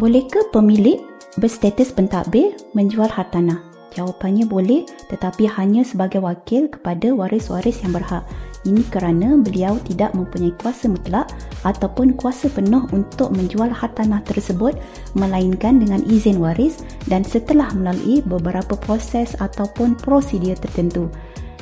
Bolehkah pemilik berstatus pentadbir menjual hartanah? Jawapannya boleh tetapi hanya sebagai wakil kepada waris-waris yang berhak. Ini kerana beliau tidak mempunyai kuasa mutlak ataupun kuasa penuh untuk menjual hartanah tersebut melainkan dengan izin waris dan setelah melalui beberapa proses ataupun prosedur tertentu.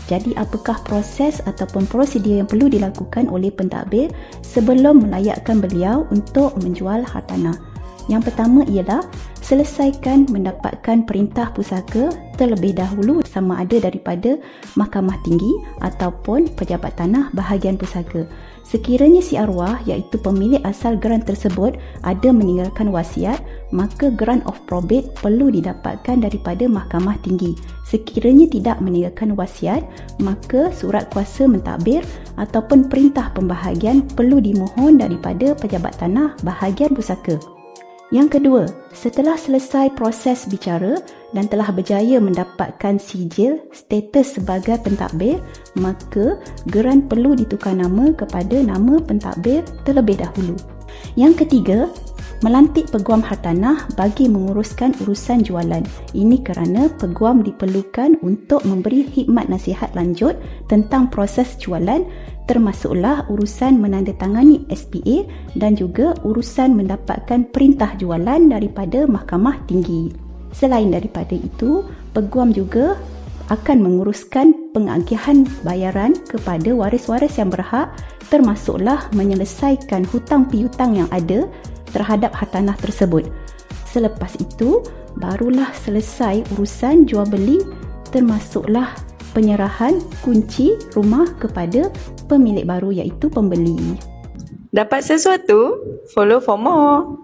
Jadi apakah proses ataupun prosedur yang perlu dilakukan oleh pentadbir sebelum melayakkan beliau untuk menjual hartanah? Yang pertama ialah selesaikan mendapatkan perintah pusaka terlebih dahulu sama ada daripada mahkamah tinggi ataupun pejabat tanah bahagian pusaka. Sekiranya si arwah iaitu pemilik asal geran tersebut ada meninggalkan wasiat, maka grant of probate perlu didapatkan daripada mahkamah tinggi. Sekiranya tidak meninggalkan wasiat, maka surat kuasa mentadbir ataupun perintah pembahagian perlu dimohon daripada pejabat tanah bahagian pusaka. Yang kedua, setelah selesai proses bicara dan telah berjaya mendapatkan sijil status sebagai pentadbir, maka geran perlu ditukar nama kepada nama pentadbir terlebih dahulu. Yang ketiga, melantik peguam hartanah bagi menguruskan urusan jualan. Ini kerana peguam diperlukan untuk memberi khidmat nasihat lanjut tentang proses jualan termasuklah urusan menandatangani SPA dan juga urusan mendapatkan perintah jualan daripada mahkamah tinggi. Selain daripada itu, peguam juga akan menguruskan pengagihan bayaran kepada waris-waris yang berhak termasuklah menyelesaikan hutang piutang yang ada terhadap hartanah tersebut. Selepas itu, barulah selesai urusan jual beli termasuklah penyerahan kunci rumah kepada pemilik baru iaitu pembeli. Dapat sesuatu? Follow for more.